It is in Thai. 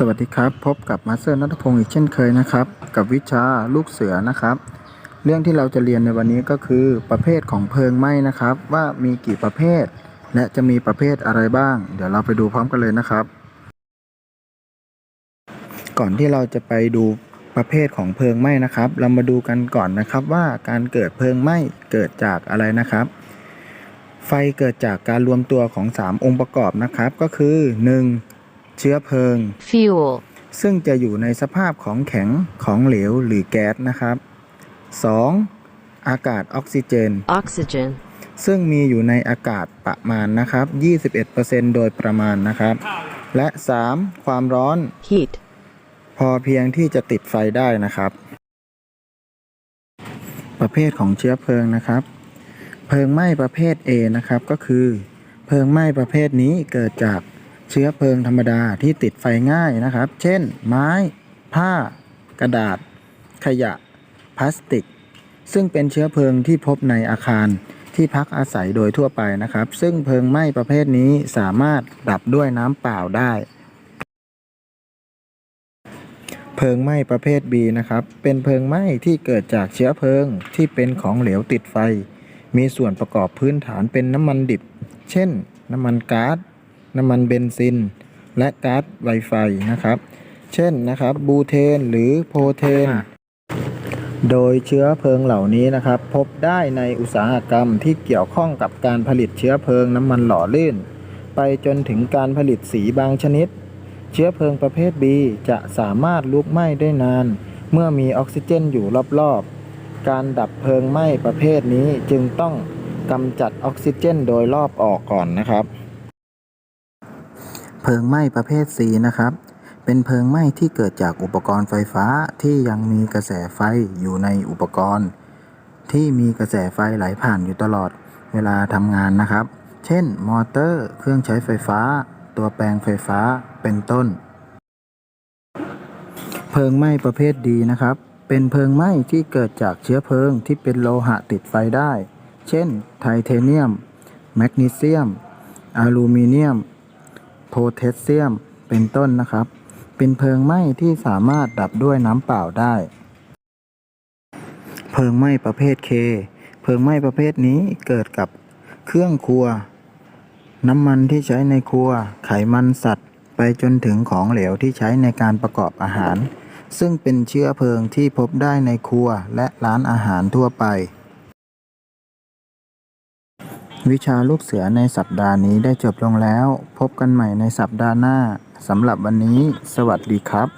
สวัสดีครับ พบกับมาสเตอร์นัทพงศ์อีกเช่นเคยนะครับ กับวิชาลูกเสือนะครับ เรื่องที่เราจะเรียนในวันนี้ก็คือประเภทของเพลิงไหม้นะครับ ว่ามีกี่ประเภท และจะมีประเภทอะไรบ้าง เดี๋ยวเราไปดูพร้อมกันเลยนะครับ ก่อนที่เราจะไปดูประเภทของเพลิงไหม้นะครับ เรามาดูกันก่อนนะครับว่าการเกิดเพลิงไหม้เกิดจากอะไรนะครับ ไฟเกิดจากการรวมตัวของ 3 องค์ประกอบนะครับ ก็คือ 1. เชื้อเพลิง fuel, ซึ่งจะอยู่ในสภาพของแข็งของเหลวหรือแก๊สนะครับ 2. อากาศออกซิเจน oxygen, ซึ่งมีอยู่ในอากาศประมาณนะครับ 21%โดยประมาณนะครับ และ 3. ความร้อน heat, พอเพียงที่จะติดไฟได้นะครับ ประเภทของเชื้อเพลิงนะครับ เพลิงไหม้ประเภท A นะครับก็คือ เพลิงไหม้ประเภทนี้เกิดจาก เชื้อเพลิงธรรมดาที่ติดไฟง่ายนะครับ เช่น ไม้ ผ้า กระดาษ ขยะ พลาสติก ซึ่งเป็นเชื้อเพลิงที่พบในอาคารที่พักอาศัยโดยทั่วไปนะครับ ซึ่งเพลิงไหม้ประเภทนี้สามารถดับด้วยน้ำเปล่าได้ เพลิงไหม้ประเภท B นะครับ เป็นเพลิงไหม้ที่เกิดจากเชื้อเพลิงที่เป็นของเหลวติดไฟ มีส่วนประกอบพื้นฐานเป็นน้ำมันดิบ เช่น น้ำมันก๊าซ น้ำมันเบนซิน และก๊าซไวไฟนะครับ เช่นนะครับบูเทนหรือโพเทน โดยเชื้อเพลิงเหล่านี้นะครับ พบได้ในอุตสาหกรรมที่เกี่ยวข้องกับการผลิตเชื้อเพลิงน้ำมันหล่อลื่น ไปจนถึงการผลิตสีบางชนิด เชื้อเพลิงประเภท B จะสามารถลุกไหม้ได้นาน เมื่อมีออกซิเจนอยู่รอบๆ การดับเพลิงไหม้ประเภทนี้จึงต้องกำจัดออกซิเจนโดยรอบออกก่อนนะครับ เพลิงไหม้ประเภท C นะครับ เป็นเพลิงไหม้ที่เกิดจากอุปกรณ์ไฟฟ้าที่ยังมีกระแสไฟอยู่ในอุปกรณ์ ที่มีกระแสไฟไหลผ่านอยู่ตลอดเวลาทำงานนะครับ เช่น มอเตอร์ เครื่องใช้ไฟฟ้า ตัวแปลงไฟฟ้า เป็นต้น เพลิงไหม้ประเภทดีนะครับ เป็นเพลิงไหม้ที่เกิดจากเชื้อเพลิงที่เป็นโลหะติดไฟได้ เช่น ไทเทเนียม แมกนีเซียม อลูมิเนียม โพแทสเซียมเป็นต้นนะครับ เป็นเพลิงไหม้ที่สามารถดับด้วยน้ำเปล่าได้ เพลิงไหม้ประเภท K เพลิงไหม้ประเภทนี้เกิดกับเครื่องครัว น้ำมันที่ใช้ในครัว ไขมันสัตว์ ไปจนถึงของเหลวที่ใช้ในการประกอบอาหาร ซึ่งเป็นเชื้อเพลิงที่พบได้ในครัวและร้านอาหารทั่วไป วิชาลูกเสือในสัปดาห์นี้ได้จบลงแล้ว พบกันใหม่ในสัปดาห์หน้า สำหรับวันนี้ สวัสดีครับ